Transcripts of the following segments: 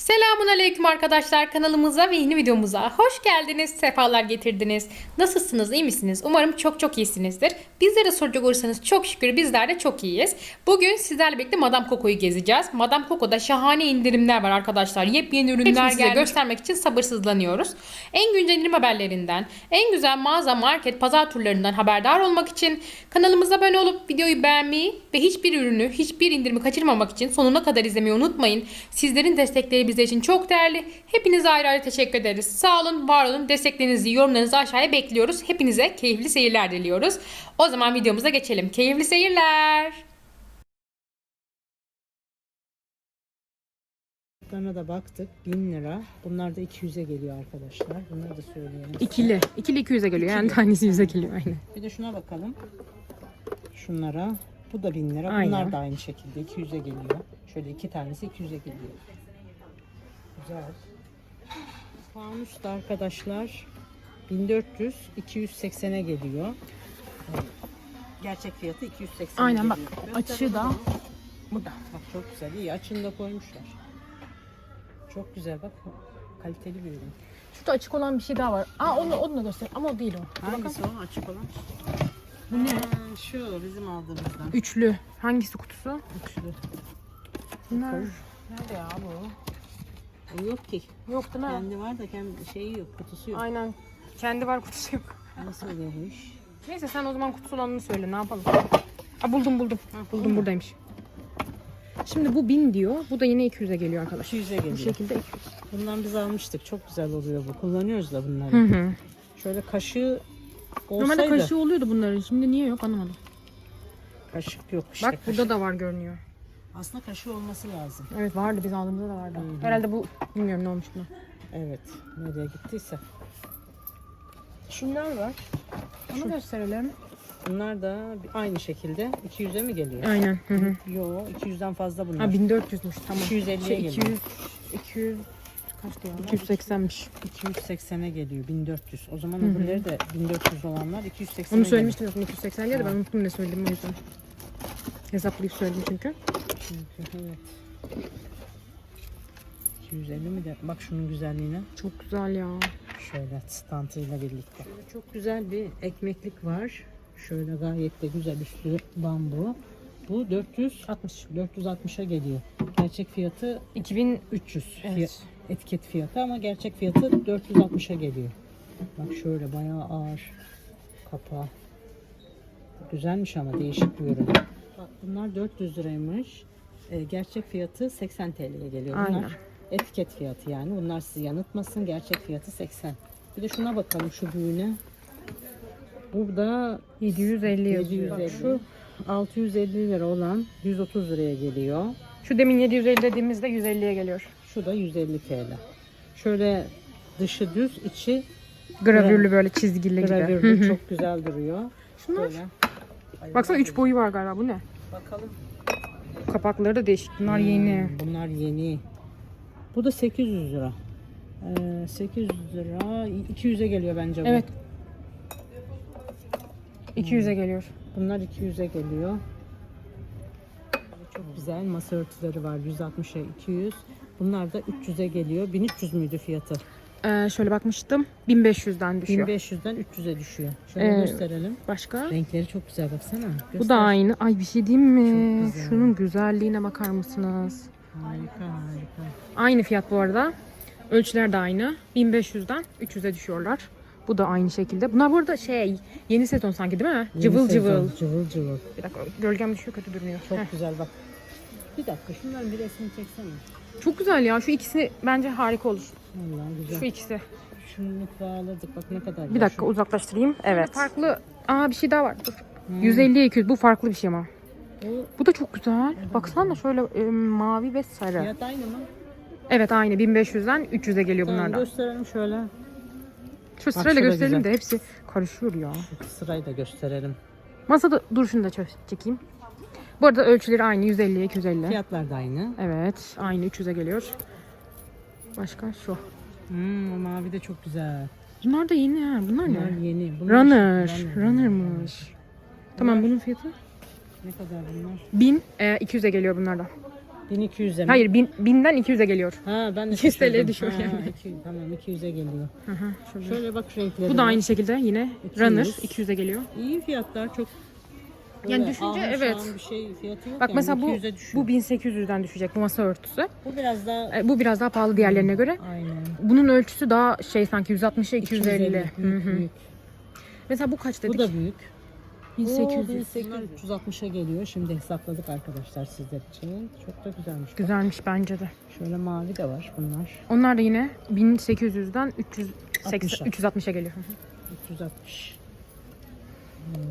Selamun Aleyküm arkadaşlar kanalımıza ve yeni videomuza hoş geldiniz, sefalar getirdiniz. Nasılsınız, iyi misiniz? Umarım çok çok iyisinizdir. Bizlere soracak olursanız çok şükür bizler de çok iyiyiz. Bugün sizlerle birlikte Madame Coco'yu gezeceğiz. Madame Coco'da şahane indirimler var arkadaşlar. Yepyeni ürünler Hepsini size gelmiş. göstermek için sabırsızlanıyoruz. En güncel indirim haberlerinden, en güzel mağaza, market, pazar turlarından haberdar olmak için kanalımıza abone olup videoyu beğenmeyi ve hiçbir ürünü, hiçbir indirimi kaçırmamak için sonuna kadar izlemeyi unutmayın. Sizlerin destekleri bizler için çok değerli. Hepinize ayrı ayrı teşekkür ederiz. Sağ olun, var olun. Desteklerinizi, yorumlarınızı aşağıya bekliyoruz. Hepinize keyifli seyirler diliyoruz. O zaman videomuza geçelim. Keyifli seyirler. Fiyatlarına da baktık. 1000 lira. Bunlar da 200'e geliyor arkadaşlar. Bunları da söyleyelim. İkili. İkili 200'e geliyor. Yani tanesi 100'e geliyor aynen. Bir de şuna bakalım. Şunlara. Bu da 1000 lira. Aynen. Bunlar da aynı şekilde 200'e geliyor. Şöyle iki tanesi 200'e geliyor. Güzel. Fanus da arkadaşlar 1400 280'e geliyor. Gerçek fiyatı 280 Aynen bak, geliyor. açığı Göster da. Bu da. Bak çok güzel. İyi açını da koymuşlar. Çok güzel bak. Kaliteli bir ürün. Şurada açık olan bir şey daha var. Aa onu, onu da göster. Ama o değil o. Hangisi o açık olan? Bu ne? Ha, şu bizim aldığımızdan. Üçlü. Hangisi kutusu? Üçlü. Bunlar. Nerede ya bu? Yok ki. Yok değil mi? Kendi var da kendi şeyi yok, kutusu yok. Aynen. Kendi var kutusu yok. Nasıl oluyormuş? Neyse sen o zaman kutusu olanını söyle ne yapalım. Aa, buldum buldum. buldum buradaymış. Şimdi bu 1000 diyor. Bu da yine 200'e geliyor arkadaşlar. 200'e Bu geliyor. şekilde 200. Bundan biz almıştık. Çok güzel oluyor bu. Kullanıyoruz da bunları. Hı hı. Şöyle kaşığı olsaydı. Normalde kaşığı oluyordu bunların. Şimdi niye yok anlamadım. Kaşık yok işte. Bak kaşık. burada da var görünüyor. Aslında kaşığı olması lazım. Evet vardı biz aldığımızda da vardı. Herhalde bu bilmiyorum ne olmuş buna. Evet. Nereye gittiyse. Şunlar var. Onu gösterelim. Bunlar da aynı şekilde 200'e mi geliyor? Aynen. Hı hı. Yo 200'den fazla bunlar. Ha 1400'müş tamam. 250'ye Şey, geliyor. 200 200 kaç diyor? 280'miş. 280'e geliyor 1400. O zaman öbürleri de 1400 olanlar 280'e Onu söylemiştim aslında 280 diye de ben unuttum ne söyledim o yüzden. Hesaplayıp söyledim çünkü. Çünkü evet. 250 mi de? Bak şunun güzelliğine. Çok güzel ya. Şöyle stantıyla birlikte. Çok güzel bir ekmeklik var. Şöyle gayet de güzel üstü bambu. Bu 400 60. 460'a geliyor. Gerçek fiyatı 2000 300 Evet. fiyat, etiket fiyatı ama gerçek fiyatı 460'a geliyor. Bak şöyle bayağı ağır kapağı. Güzelmiş ama değişik bir ürün. Bak bunlar 400 liraymış. Ee, gerçek fiyatı 80 TL'ye geliyor. Bunlar Aynen. etiket fiyatı yani. Bunlar sizi yanıltmasın. Gerçek fiyatı 80. Bir de şuna bakalım şu büyüğüne. Burada 750 yazıyor. Şu 650 lira olan 130 liraya geliyor. Şu demin 750 dediğimizde 150'ye geliyor. Şu da 150 TL. Şöyle dışı düz, içi Gravürlü böyle çizgili gibi. Gravürlü hı. çok güzel duruyor. Şunlar. Böyle. Baksana 3 boyu var galiba bu ne? Bakalım. Kapakları da değişik. Bunlar yeni. Hmm, bunlar yeni. Bu da 800 lira. Ee, 800 lira 200'e geliyor bence bu. Evet. 200'e geliyor. Bunlar 200'e geliyor. Çok güzel masa örtüleri var. 160'a 200. Bunlar da 300'e geliyor. 1300 müydü fiyatı? Ee, şöyle bakmıştım. 1500'den düşüyor. 1500'den 300'e düşüyor. Şöyle Ee, gösterelim. Başka? Renkleri çok güzel baksana. Bu Göster. da aynı. Ay bir şey diyeyim mi? Çok güzel. Şunun güzelliğine bakar mısınız? Harika harika. Aynı fiyat bu arada. Ölçüler de aynı. 1500'den 300'e düşüyorlar. Bu da aynı şekilde. Bunlar bu arada şey yeni sezon sanki değil mi? Yeni cıvıl sezon, cıvıl. Cıvıl cıvıl. Bir dakika gölgem düşüyor kötü durmuyor. Çok Heh. güzel bak. Bir dakika şunların bir resmini çeksene. Çok güzel ya. Şu ikisi bence harika olur. Vallahi güzel. Şu ikisi. Şunu bağladık bak ne kadar Bir dakika uzaklaştırayım. Evet. Farklı. Aa bir şey daha var. Dur. Hmm. 150 200 bu farklı bir şey ama. Bu Bu da çok güzel. Baksana şöyle e, mavi ve sarı. fiyat aynı mı? Evet aynı 1500'den 300'e geliyor Tamam bunlardan. gösterelim şöyle. Şu sırayla da gösterelim güzel. de hepsi karışıyor ya. Şu sırayı da gösterelim. Masada duruşunu da çö- çekeyim. Bu arada ölçüleri aynı 150 250. Fiyatlar da aynı. Evet aynı 300'e geliyor. Başka şu. Hmm, o mavi de çok güzel. Bunlar da yeni ha. Bunlar Bunlar ne? yeni. Bunlar Runner. Runner. Runner'mış. Tamam bunun fiyatı Ne kadar bunlar? 1000 e, 200'e geliyor bunlardan. 1200'e mi? Hayır bin, binden 200'e geliyor. Ha ben de 200 TL düşüyor Ha, yani. iki- tamam 200'e geliyor. Hı hı, şöyle. Şöyle bak renkleri. Bu da aynı şekilde yine 200. runner 200'e geliyor. İyi fiyatlar çok. Yani düşünce evet. Bir şey fiyatı yok Bak yani, mesela bu 200'e düşüyor. bu 1800'den düşecek bu masa örtüsü. bu biraz daha E, Bu biraz daha pahalı diğerlerine göre. aynen. Bunun ölçüsü daha şey sanki 160'a 250. 250, Hı büyük, hı. büyük. Mesela bu kaç dedik? Bu da büyük. 1800. 1800. 360'a geliyor. Şimdi hesapladık arkadaşlar sizler için. Çok da güzelmiş. Güzelmiş bence de. Şöyle mavi de var bunlar. Onlar da yine 1800'den 380 60'a. 360'a geliyor. Hı hı. 360.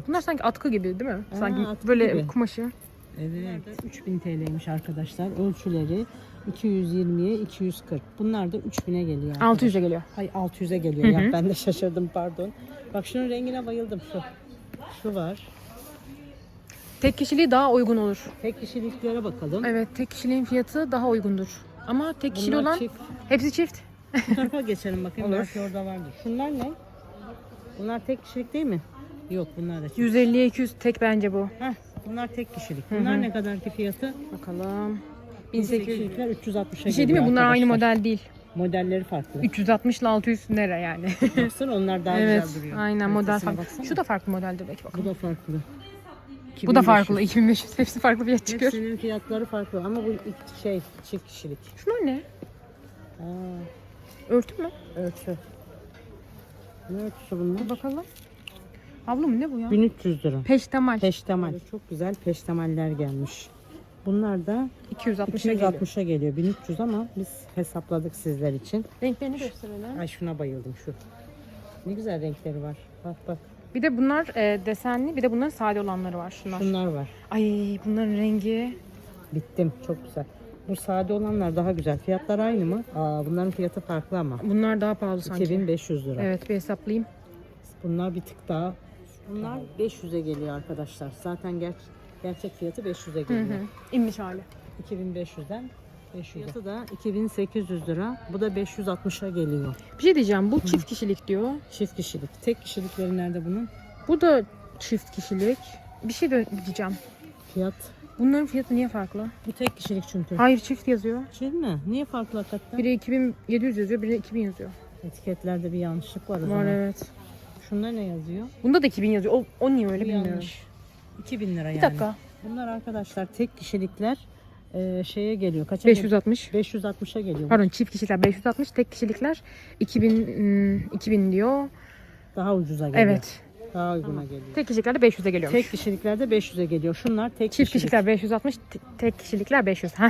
Bunlar sanki atkı gibi değil mi? Aa, sanki atkı böyle gibi. kumaşı. Evet. 3000 TL'ymiş arkadaşlar. Ölçüleri 220'ye 240. Bunlar da 3000'e geliyor. arkadaşlar. 600'e geliyor. Hay 600'e geliyor Hı ya. hı. Ben de şaşırdım pardon. Bak şunun rengine bayıldım şu. Şu var. Tek kişiliği daha uygun olur. Tek kişiliklere bakalım. Evet, tek kişiliğin fiyatı daha uygundur. Ama tek kişili Bunlar olan çift. hepsi çift. Bu tarafa geçelim bakayım. Olur. Belki orada vardır. Şunlar ne? Bunlar tek kişilik değil mi? Yok bunlar da çift. 150'ye 200 tek bence bu. Heh, bunlar tek kişilik. Hı Bunlar hı. ne kadar ki fiyatı? Bakalım. 1800. 1800. 360'a Bir şey değil mi? Bunlar aynı model değil. Modelleri farklı. 360 ile 600 nere yani? Baksana onlar daha evet. güzel duruyor. Aynen model Kalitesine farklı. baksana. Şu da farklı modeldir belki Bu bakalım. da farklı. Bu da 2500. farklı. 2500 hepsi farklı fiyat çıkıyor. Hepsinin fiyatları farklı ama bu ilk şey çift kişilik. Şunlar ne? Aa, Örtü mü? ölçü. Ne ölçüsü bunlar? Bakalım. Havlu mu ne bu ya? 1300 lira. Peştemal. Peştemal. Çok güzel peştemaller gelmiş. Bunlar da 260'a geliyor. 260'a geliyor. 1300 ama biz hesapladık sizler için. Renklerini gösterelim. Ay şuna bayıldım şu. Ne güzel renkleri var. Bak bak. Bir de bunlar e, desenli, bir de bunların sade olanları var şunlar. Şunlar var. Ay bunların rengi. Bittim. Çok güzel. Bu sade olanlar daha güzel. Fiyatlar aynı mı? Aa, bunların fiyatı farklı ama. Bunlar daha pahalı sanki. 2500 lira. Evet bir hesaplayayım. Bunlar bir tık daha. Bunlar 500'e geliyor arkadaşlar. Zaten ger- gerçek fiyatı 500'e Hı geliyor. hı. İnmiş hali. 2500'den 500'e. Fiyatı da 2800 lira. Bu da 560'a geliyor. Bir şey diyeceğim. Bu çift kişilik diyor. Çift kişilik. Tek kişilikleri nerede bunun? Bu da çift kişilik. Bir şey de diyeceğim. Fiyat. Bunların fiyatı niye farklı? Bu tek kişilik çünkü. Hayır çift yazıyor. Şey mi? Niye farklı hakikaten? Biri 2700 yazıyor, biri 2000 yazıyor. Etiketlerde bir yanlışlık var o Var zaman. evet. Şunda ne yazıyor? Bunda da 2000 yazıyor. O, o niye öyle Bu bilmiyorum. yanlış. 2000 lira yani. Bir dakika. Bunlar arkadaşlar tek kişilikler e, şeye geliyor. Kaça geliyor? 560. 560'a geliyor. Pardon çift kişilikler 560, tek kişilikler 2000 hmm, 2000 diyor. Daha ucuza geliyor. Evet. Daha uyguna geliyor. Tek kişilikler de 500'e geliyormuş. Tek kişiliklerde 500'e geliyor. Şunlar tek Çift kişilik. kişilikler 560, te- tek kişilikler 500. Heh.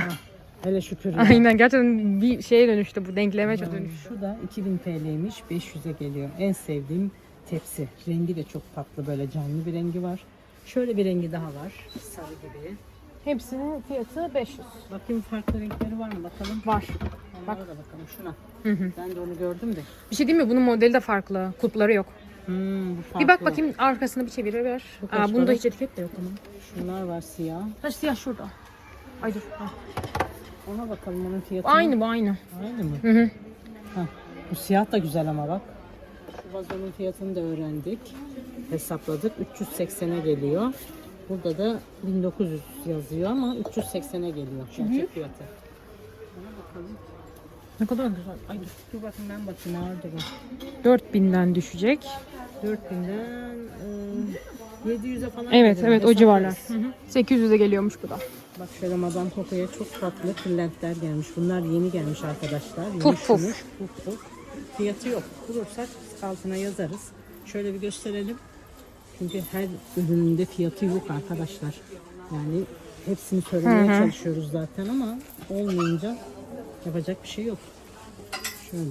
Hele şükür. ya. Aynen gerçekten bir şeye dönüştü bu denkleme çok dönüştü. Şu da 2000 TL'ymiş. 500'e geliyor. En sevdiğim tepsi. Rengi de çok tatlı böyle canlı bir rengi var. Şöyle bir rengi daha var. Sarı gibi. Hepsinin fiyatı 500. Bakayım farklı renkleri var mı bakalım. Var. Bak. da bakalım şuna. Hı hı. Ben de onu gördüm de. Bir şey değil mi? Bunun modeli de farklı. Kulpları yok. Hmm, bu farklı. Bir bak bakayım arkasını bir çevir ver. Bu kaç Aa, bunda para? hiç etiket de yok ama. Şunlar var siyah. Ha siyah şurada. Ay dur. Ha. Ona bakalım onun fiyatı. Aynı bu aynı. Aynı mı? Hı hı. Heh, bu siyah da güzel ama bak. Vazonun fiyatını da öğrendik. Hesapladık. 380'e geliyor. Burada da 1900 yazıyor ama 380'e geliyor. Gerçek fiyatı. Buna bakalım. Ne kadar güzel. Ay dur, dur bakayım ben bakayım ağırdır o. 4000'den düşecek. 4000'den e, 700'e falan Evet gelir. evet o civarlar. Hesaplarız. 800'e geliyormuş bu da. Bak şöyle Madame Coco'ya çok tatlı kırlentler gelmiş. Bunlar yeni gelmiş arkadaşlar. Yeni Puf puf. puf puf. Fiyatı yok. Bulursak altına yazarız. Şöyle bir gösterelim. Çünkü her ürününde fiyatı yok arkadaşlar. Yani hepsini söylemeye Hı hı. çalışıyoruz zaten ama olmayınca yapacak bir şey yok. Şöyle.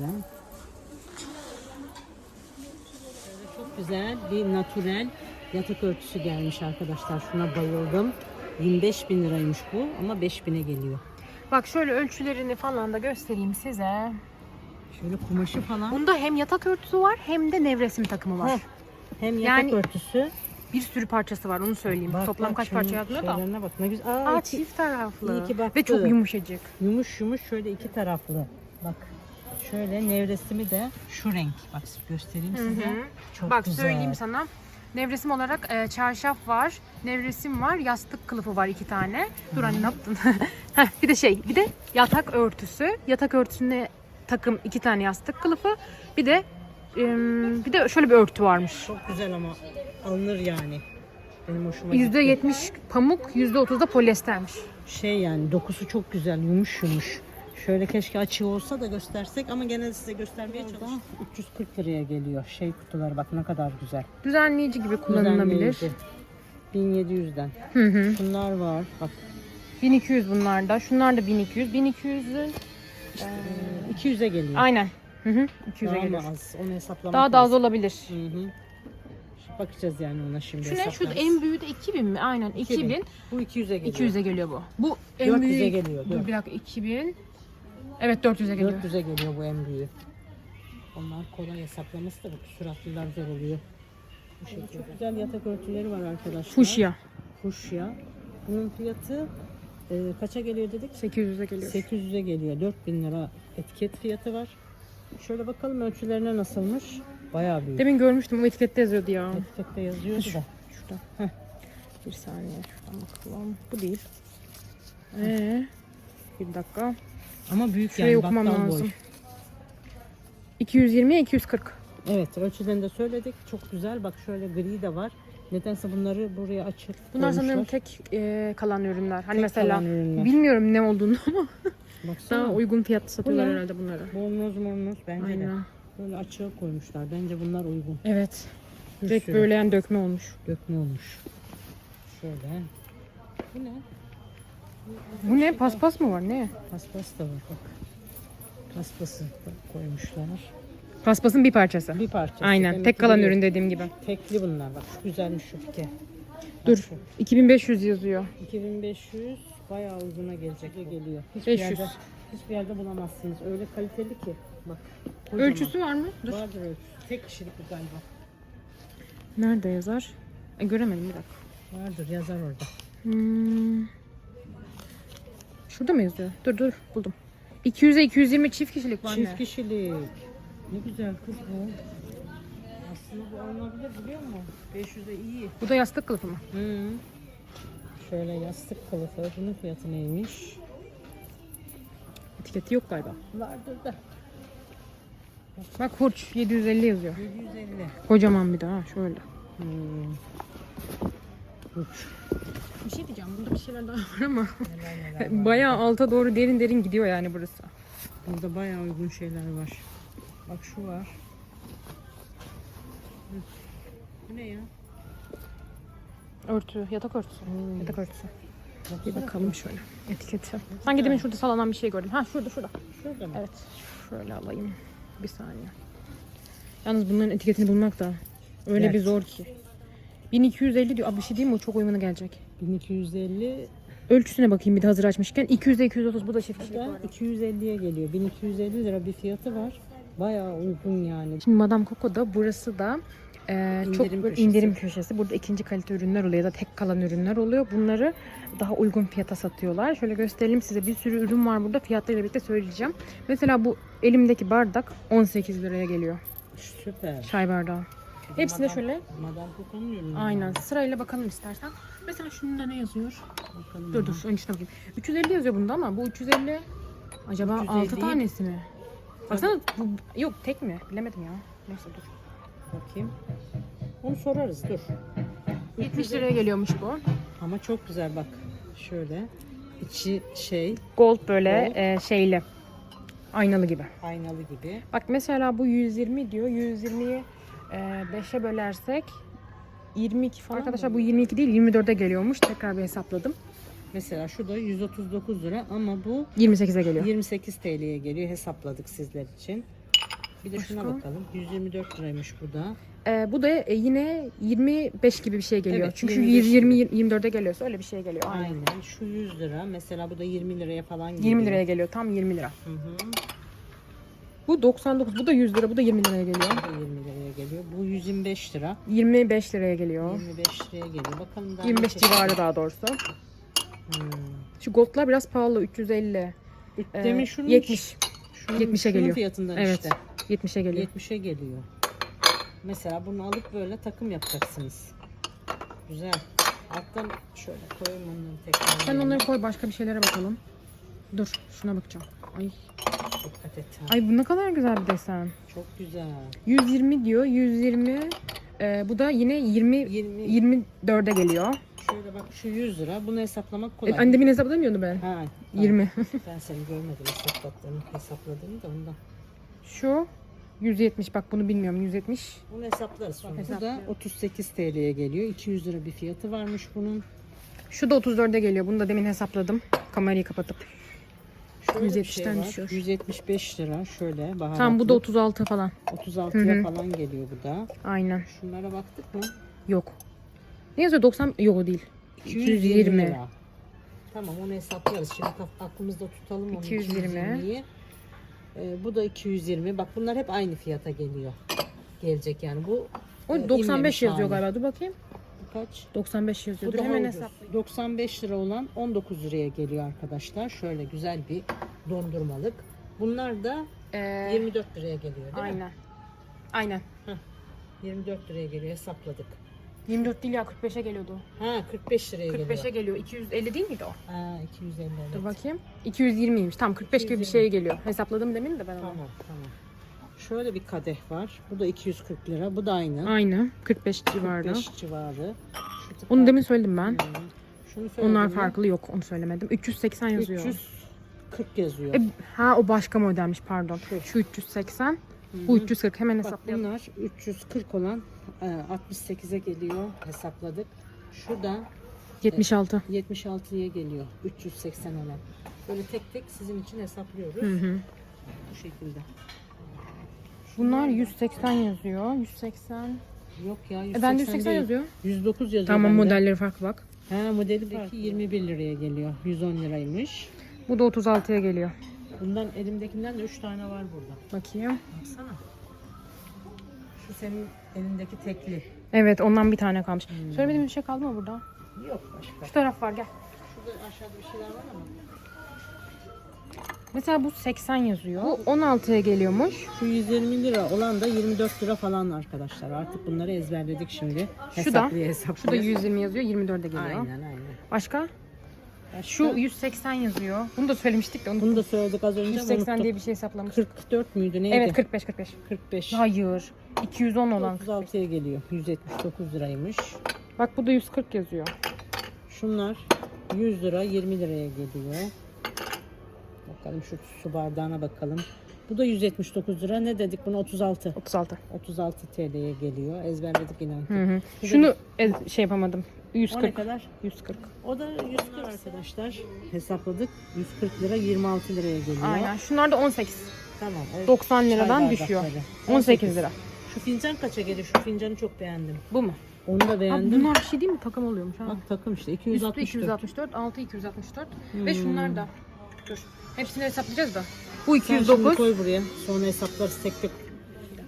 Şöyle çok güzel bir natürel yatak örtüsü gelmiş arkadaşlar. Şuna bayıldım. 25 bin liraymış bu ama 5 bine geliyor. Bak şöyle ölçülerini falan da göstereyim size. Şöyle kumaşı falan. Bunda hem yatak örtüsü var hem de nevresim takımı var. Heh. Hem yatak Yani- örtüsü. Bir sürü parçası var onu söyleyeyim. Bak, Toplam bak, kaç parça yazmıyor da. Bak ne güzel. Aa, Aa çift taraflı. iyi ki baktı. Ve çok yumuşacık. yumuş yumuş şöyle iki taraflı. Bak. Şöyle nevresimi de şu renk. Bak göstereyim Hı size. Çok Bak güzel. söyleyeyim sana. Nevresim olarak e, çarşaf var, nevresim var, yastık kılıfı var iki tane. Dur anne ne yaptın? Heh, bir de şey, bir de yatak örtüsü. Yatak örtüsüne takım iki tane yastık kılıfı. Bir de e, bir de şöyle bir örtü varmış. Çok güzel ama alınır yani. Benim hoşuma gitti. %70 pamuk, %30 da polyestermiş. Şey yani dokusu çok güzel yumuş yumuş. Şöyle keşke açığı olsa da göstersek ama gene size göstermeye çalıştım. 340 liraya geliyor şey kutuları bak ne kadar güzel. Düzenleyici gibi kullanılabilir. Düzenleyici. 1700'den. Hı hı. Şunlar var. Bak 1200 bunlar da. Şunlar da 1200. 1200'ün e, 200'e geliyor. aynen. Hı hı. 200'e Daha geliyor. mı az? Onu hesaplamak Daha da az lazım. olabilir. Hı hı. Bakacağız yani ona şimdi. Şu ne? Şu hesaplarız. en büyüğü de 2000 mi? Aynen 2000. 2000. Bu 200'e geliyor. 200'e geliyor bu. Bu en 400'e büyüğü. geliyor, Dur dört. bir dakika 2000. Evet 400'e geliyor. 400'e geliyor bu en büyüğü. Onlar kolay hesaplaması da bu süratliler zor oluyor. Bu şekilde. Çok güzel yatak örtüleri var arkadaşlar. Fuşya. Fuşya. Bunun fiyatı e, kaça geliyor dedik? 800'e geliyor. 800'e geliyor. 4000 lira etiket fiyatı var. Şöyle bakalım ölçülerine nasılmış. Bayağı büyük. Demin görmüştüm o etikette yazıyordu ya. Etikette yazıyordu da. Şurada. Heh. Bir saniye şuradan bakalım. Bu değil. Ee, bir dakika. Ama büyük Şurayı yani okumam bakkal lazım. boy. 220'ye 240. Evet ölçülerini de söyledik. Çok güzel. Bak şöyle gri de var. Nedense bunları buraya açık Bunlar sanırım koymuşlar. tek e, kalan ürünler. Hani Tek mesela kalan ürünler. bilmiyorum ne olduğunu ama Baksana. daha uygun fiyatlı satıyorlar ne? herhalde bunları. Bornoz mornoz bence de. Aynen. Böyle açığa koymuşlar. Bence bunlar uygun. Evet. Bir Direkt sürü böyle yani dökme olmuş. dökme olmuş. Şöyle. Bu ne? Bu ne? Paspas mı var? Ne? Paspas da var bak. Paspası da koymuşlar. Paspasın bir parçası. Bir parça. Aynen. Tek kalan ürün dediğim gibi. Tekli bunlar bak. Güzelmiş şu pike. Dur. Şu. 2500 yazıyor. 2500 bayağı uyguna gelecek geliyor. Hiçbir 500. yerde hiçbir yerde bulamazsınız. Öyle kaliteli ki. Bak. kocaman. Ölçüsü var mı? Dur. Vardır ölçüsü. Tek kişilik bu galiba. Nerede yazar? E, göremedim bir dakika. Vardır yazar orada. Hmm. Şurada mı yazıyor? Dur dur buldum. 200'e 220 çift kişilik var Çift kişilik. Ne güzel kız bu. Aslında bu alınabilir biliyor musun? 500'e iyi. Bu da yastık kılıfı mı? Hı. Şöyle yastık kılıfı. Bunun fiyatı neymiş? Etiketi yok galiba. Vardır da. Bak hurç 750 yazıyor. 750. Kocaman bir daha şöyle. Hmm. Uç. Bir şey diyeceğim burada bir şeyler daha var ama Neler neler var. bayağı alta doğru derin derin gidiyor yani burası. Burada bayağı uygun şeyler var. Bak şu var. Hı. Bu ne ya? Örtü, yatak örtüsü. Hmm. Yatak örtüsü. Bir bakalım şöyle etiketi. Sanki demin şurada sallanan bir şey gördüm. Ha şurada şurada. Şurada mı? Evet. Şöyle alayım. Bir saniye. Yalnız bunların etiketini bulmak da öyle Dert. bir zor ki. 1250 diyor. Abi bir şey diyeyim mi? O çok uymana gelecek. 1250 Ölçüsüne bakayım bir de hazır açmışken. 200'e 230 bu da da var. 250'ye geliyor. 1250 lira bir fiyatı var. Bayağı uygun yani. Şimdi Madame Coco'da burası da e, çok İndirim böyle köşesi. indirim köşesi. Burada ikinci kalite ürünler oluyor ya da tek kalan ürünler oluyor. Bunları daha uygun fiyata satıyorlar. Şöyle gösterelim size. Bir sürü ürün var burada. Fiyatlarıyla birlikte söyleyeceğim. Mesela bu elimdeki bardak 18 liraya geliyor. Süper. Çay bardağı. Hepsinde Madame- şöyle Madame Coco'nun ürünü. aynen sırayla bakalım istersen. Mesela şunun da ne yazıyor? Bakalım Dur ya. dur öncesine bakayım. 350 yazıyor bunda ama bu 350 acaba 350 6 tanesi mi? Baksana bu yok tek mi? Bilemedim ya. Neyse dur. Bakayım. Onu sorarız dur. 70 liraya geliyormuş bu. Ama çok güzel bak. Şöyle. içi şey Gold böyle Gold. e, şeyli. Aynalı gibi. aynalı gibi. Bak mesela bu 120 diyor. 120'yi e, 5'e bölersek 22 falan. Arkadaşlar bu 22 değil 24'e geliyormuş. Tekrar bir hesapladım. Mesela şu da 139 lira ama bu 28'e geliyor. 28 TL'ye geliyor. Hesapladık sizler için. Bir de şuna Başka? bakalım. 124 liraymış bu da. E, bu da e, yine 25 gibi bir şey geliyor. Evet, Çünkü 25 120 24'e geliyorsa öyle bir şey geliyor. Aynen. Aynen. Şu 100 lira. Mesela bu da 20 liraya falan geliyor. 20 liraya geliyor. Tam 20 lira. Hı hı. Bu 99. Bu da 100 lira. Bu da 20 liraya geliyor. Bu da 20 liraya geliyor. Bu 125 lira. 25 liraya geliyor. 25 liraya geliyor. Bakalım daha 25 ne civarı daha doğrusu. Hmm. Şu goldlar biraz pahalı. 350. Ee, Demin şunun 70. şunun, 70'e şunun geliyor. fiyatından Evet. işte. 70'e geliyor. 70'e geliyor. Mesela bunu alıp böyle takım yapacaksınız. Güzel. Alttan şöyle koyayım onları tekrar. Sen onları koy başka bir şeylere bakalım. Dur şuna bakacağım. Ay, Dikkat et. ha. ay bu ne kadar güzel bir desen. Çok güzel. 120 diyor. 120 e, bu da yine 20 20. 24'e geliyor. Şöyle bak şu 100 lira. Bunu hesaplamak E, kolay. annemin hesaplamıyordu ben. Ha, 20. Ben seni görmedim hesapladığını, hesapladığını da ondan. Şu 170 bak bunu bilmiyorum 170. Bunu hesaplarız sonra. Bu da hesaplıyorum. 38 TL'ye geliyor. 200 lira bir fiyatı varmış bunun. Şu da 34'e geliyor. Bunu da demin hesapladım. Kamerayı kapatıp. Şöyle bir 170'ten şey var. düşüyor. 175 lira şöyle baharatlı. Tamam bu da 36 falan. 36'ya Hı hı. falan geliyor bu da. Aynen. Şunlara baktık mı? Yok. Ne yazıyor 90? Yok o değil. 220. lira. Tamam onu hesaplarız. Şimdi kaf- aklımızda tutalım onu. 220. 220'yi. Ee, bu da 220. Bak bunlar hep aynı fiyata geliyor. Gelecek yani bu. O e, 95 inmemiş yazıyor hali. galiba. Dur bakayım. Kaç? 95 yazıyor. Bu da hemen ucuz. hesap. 95 lira olan 19 liraya geliyor arkadaşlar. Şöyle güzel bir dondurmalık. Bunlar da Ee, 24 liraya geliyor değil mi? aynen. Aynen. 24 liraya geliyor hesapladık. 24 değil ya 45'e geliyordu. Ha 45 liraya 45'e geliyor. geliyor. 250 değil miydi o? Ha 250 evet. Dur bakayım. 220'ymiş. Tamam 45 gibi bir 220. şey geliyor. Hesapladım demin de ben onu. Tamam tamam. Şöyle bir kadeh var. Bu da 240 lira. Bu da aynı. Aynı. 45 civarında. 45 civarı. Şu Onu demin söyledim ben. Hmm. Şunu söyledim Onlar mi? farklı yok onu söylemedim. 380 yazıyor. 340 yazıyor. E, ha o başka modelmiş pardon. Şu 380. Bu 340 hemen Bak hesaplayalım. bunlar 340 olan e, 68'e geliyor. Hesapladık. Şu da 76. 76'ya geliyor. 380 olan. Böyle tek tek sizin için hesaplıyoruz. Hı hı. Bu şekilde. Bunlar 180 yazıyor. 180. Yok ya 180 E ben de 180 değil. yazıyor. 109 yazıyor. Tamam bende. modelleri farklı bak. Ha modeli farklı. 21 liraya geliyor. 110 liraymış. Bu da 36'ya geliyor. Bundan elimdekinden de 3 tane var burada. Bakayım. Baksana. Şu senin elindeki tekli. Evet ondan bir tane kalmış. Söylemediğim bir şey kaldı mı burada? Yok başka. Şu taraf var gel. Şurada aşağıda bir şeyler var ama. Mesela bu 80 yazıyor. Bu 16'ya geliyormuş. Şu 120 lira olan da 24 lira falan arkadaşlar. Artık bunları ezberledik şimdi. Şu da. Hesaplaya hesaplaya. Şu da 120 yazıyor. 24'e geliyor. Aynen aynen. Başka? Başka? Şu 180 yazıyor. Bunu da söylemiştik de. Onu Bunu da söyledik az önce ama 180 unuttuk. diye bir şey hesaplamış. 44 müydü neydi? Evet 45 45. 45. Hayır. 210 olan. 36'ya geliyor. 179 liraymış. Bak bu da 140 yazıyor. Şunlar 100 lira 20 liraya geliyor. Bakalım şu su bardağına bakalım. Bu da 179 lira. Ne dedik buna 36. 36. 36 TL'ye geliyor. Ezberledik inan. ki. Hı hı. Bu da- Şunu e, şey yapamadım. O ne 140. kadar? 140. O da 140 arkadaşlar. Hesapladık. 140 lira 26 liraya geliyor. Aynen. Şunlar da 18. Tamam. evet. 90 Çay liradan bardakları. düşüyor. 18 lira. Şu fincan kaça geliyor? Şu fincanı çok beğendim. Bu mu? Onu da Abi beğendim. bunlar bir şey değil mi? Takım oluyormuş ha. Bak takım işte Üstü 264. 264, altı 264 ve Hmm. şunlar da. Dur. Hepsini hesaplayacağız da. Bu Sen şimdi 209, koy buraya. Sonra hesaplarız tek tek.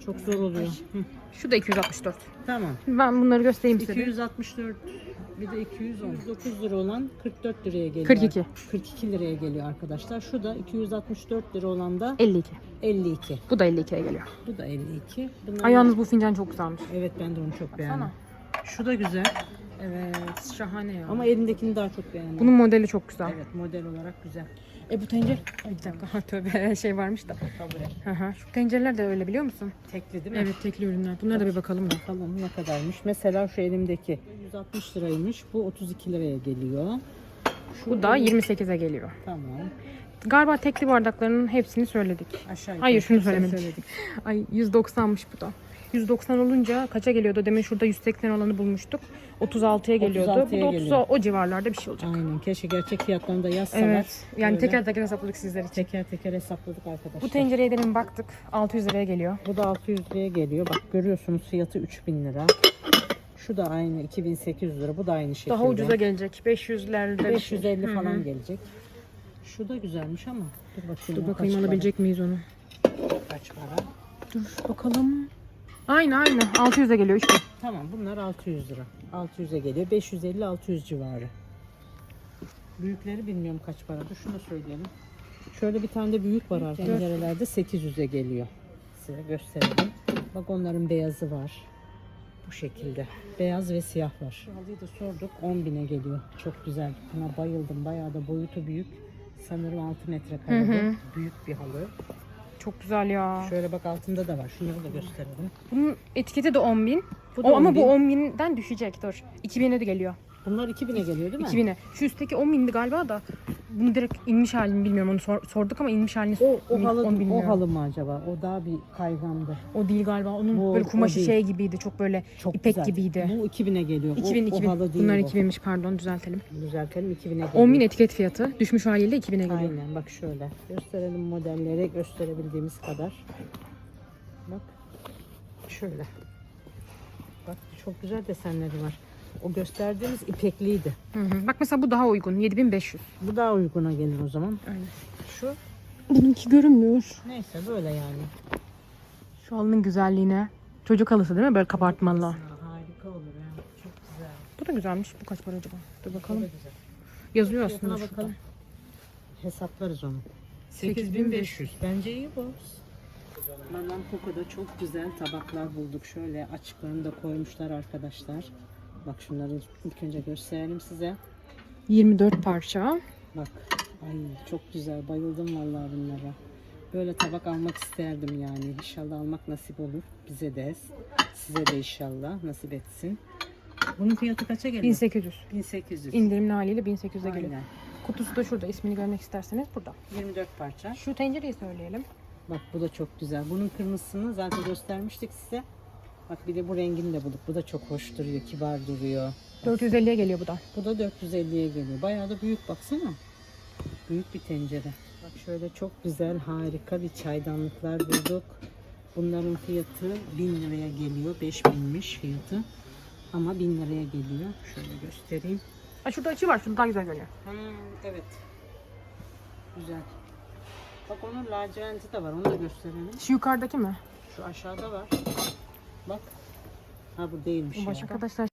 Çok zor oluyor. Hı, şu da 264. Tamam. Ben bunları göstereyim size. 264 bir de 219 lira olan 44 liraya geliyor. 42. 42 liraya geliyor arkadaşlar. Şu da 264 lira olan da 52. 52. Bu da 52'ye geliyor. Bu da 52. Bunlar Ay yalnız bu fincan çok güzelmiş. Evet ben de onu çok beğendim. Sana. Şu da güzel Evet, şahane ya. ama elindekini daha çok beğendim. bunun modeli çok güzel. Evet model olarak güzel. E bu tencere. Ay bir dakika. Ha, tövbe şey varmış da. Hı hı. Şu tencereler de öyle biliyor musun? Tekli değil mi? Evet, tekli ürünler. Bunlara da bir bakalım da. Bakalım ne kadarmış. Mesela şu elimdeki 160 liraymış. Bu 32 liraya geliyor. Şu Bu da elim- 28'e geliyor. Tamam. Galiba tekli bardaklarının hepsini söyledik. Aşağı Hayır, şunu hepsini söylemedik. söyledik. Ay 190'mış bu da. 190 olunca kaça geliyordu? Demin şurada 180 olanı bulmuştuk. 36'ya geliyordu. 36'ya bu da 30 geliyor. o civarlarda bir şey olacak. Aynen. Keşke gerçek fiyatlarını da yazsalar. Evet. Yani Böyle teker teker hesapladık sizler için. teker teker hesapladık arkadaşlar. Bu tencereye demin baktık. 600 liraya geliyor. Bu da 600 liraya geliyor. Bak görüyorsunuz fiyatı 3000 lira. Şu da aynı 2800 lira. Bu da aynı şekilde. Daha ucuza gelecek. 500'lerde bir şey. 550 Hı hı. falan gelecek. Şu da güzelmiş ama. Dur bakayım. Dur bakayım alabilecek miyiz onu? Kaç para? Dur bakalım. Aynı aynı. 600'e geliyor işte. Tamam bunlar 600 lira. 600'e geliyor. 550-600 civarı. Büyükleri bilmiyorum kaç para. Dur şunu da söyleyelim. Şöyle bir tane de büyük var arkadaşlar. Tencerelerde 800'e geliyor. size gösterelim. Bak onların beyazı var. Bu şekilde. Beyaz ve siyah var. Halıyı da sorduk. 10 bine geliyor. Çok güzel. Buna bayıldım. Bayağı da boyutu büyük. Sanırım 6 metrekare. Büyük bir halı. Çok güzel ya. Şöyle bak altında da var. Şunları da gösterelim. Bunun etiketi de 10 bin. Bu da O, ama 10.000. bu 10 binden düşecek dur. 2000'e de geliyor. Bunlar 2000'e geliyor değil mi? 2000'e. Şu üstteki 10 bindi galiba da. Bunu direkt inmiş halini bilmiyorum onu sor- sorduk ama inmiş halini O, o, halı, 10 o bilmiyorum. halı mı acaba? O daha bir kaygandı. O değil galiba. Onun Bu- böyle o kumaşı değil. şey gibiydi. Çok böyle Çok ipek güzel. gibiydi. Bu 2000'e geliyor. 2000 o, 2000. O halı değil Bunlar bu. 2000'miş pardon düzeltelim. Düzeltelim 2000'e geliyor. 10 bin etiket fiyatı. Düşmüş haliyle de 2000'e geliyor. Aynen bak şöyle. Gösterelim modelleri gösterebildiğimiz kadar. Bak. Şöyle. Bak çok güzel desenleri var. O gösterdiğimiz ipekliydi. Hı hı. Bak mesela bu daha uygun. 7500. Bu daha uyguna gelir o zaman. Aynen. Şu Bununki görünmüyor. neyse böyle yani. Şu halının güzelliğine. Çocuk halısı değil mi? Böyle kapartmanlı. Ha, harika olur ya. Çok güzel. Bu da güzelmiş. Bu kaç para acaba? Dur bakalım. güzel. Yazıyor Fiyatına aslında şurada. bakalım. Hesaplarız onu. 8500. Bence iyi bu. Coco'da çok güzel tabaklar bulduk. Şöyle açıklarını da koymuşlar arkadaşlar. Bak şunları ilk önce gösterelim size. 24 parça. Bak. Ay çok güzel. Bayıldım vallahi bunlara. Böyle tabak almak isterdim yani. İnşallah almak nasip olur. Bize de. Size de inşallah nasip etsin. Bunun fiyatı kaça geliyor? 1800. 1800. İndirimli haliyle 1800'e geliyor. Kutusu da şurada. ismini görmek isterseniz burada. 24 parça. Şu tencereyi söyleyelim. Bak bu da çok güzel. Bunun kırmızısını zaten göstermiştik size. Bak bir de bu rengini de bulduk. Bu da çok hoş duruyor, kibar duruyor. 450'ye geliyor bu da. Bu da 450'ye geliyor. Bayağı da büyük baksana. Büyük bir tencere. Bak şöyle çok güzel, harika bir çaydanlıklar bulduk. Bunların fiyatı 1000 liraya geliyor. 5000'miş fiyatı. Ama 1000 liraya geliyor. Şöyle göstereyim. Ha, şurada açı var. Şurada daha güzel görünüyor. Hmm, evet. Güzel. Bak onun laciverti de var. Onu da gösterelim. Şu yukarıdaki mi? Şu aşağıda var. Bak. Ha bu değilmiş Bu ya. Arkadaşlar